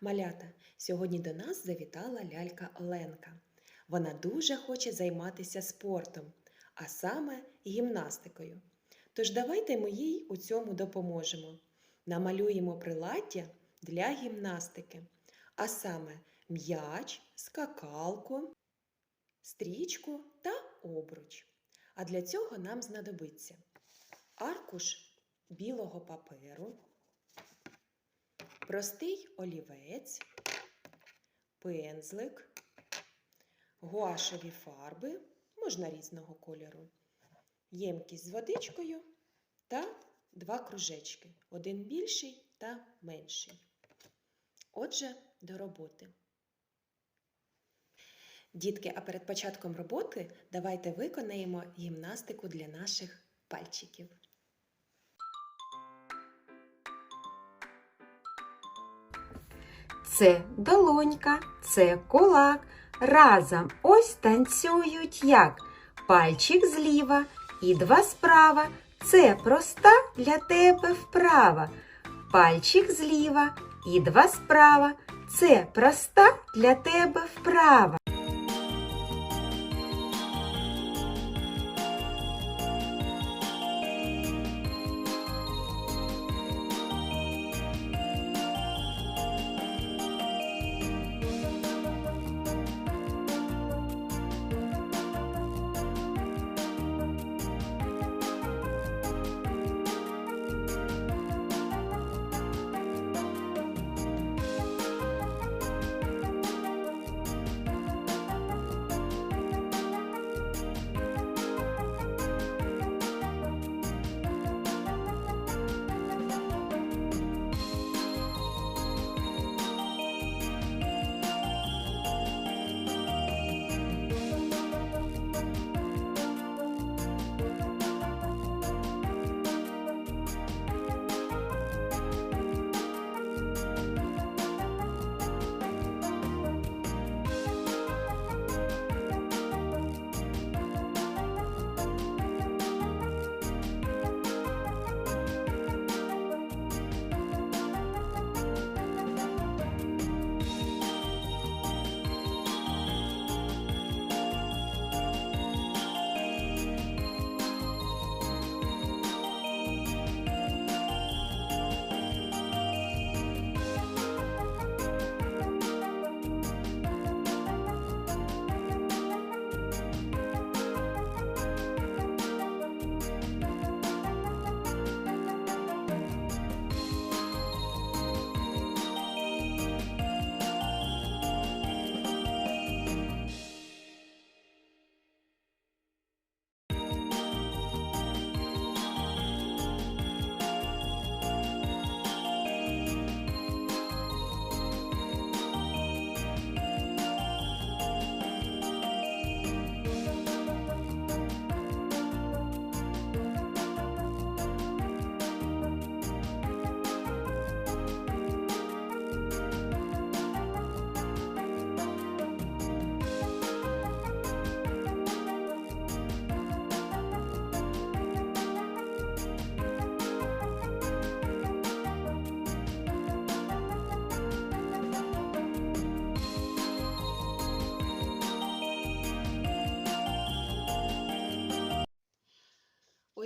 Малята, сьогодні до нас завітала лялька Оленка. Вона дуже хоче займатися спортом, а саме гімнастикою. Тож давайте ми їй у цьому допоможемо. Намалюємо приладдя для гімнастики, а саме м'яч, скакалку, стрічку та обруч. А для цього нам знадобиться аркуш білого паперу, простий олівець, пензлик, гуашеві фарби, можна різного кольору, ємкість з водичкою та два кружечки, один більший та менший. Отже, до роботи. Дітки, а перед початком роботи давайте виконаємо гімнастику для наших пальчиків. Це долонька, це кулак. Разом ось танцюють як пальчик зліва і два справа. Це проста для тебе вправа. Пальчик зліва і два справа. Це проста для тебе вправа.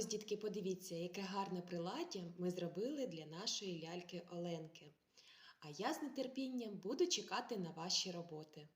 Ось, дітки, подивіться, яке гарне приладдя ми зробили для нашої ляльки Оленки. А я з нетерпінням буду чекати на ваші роботи.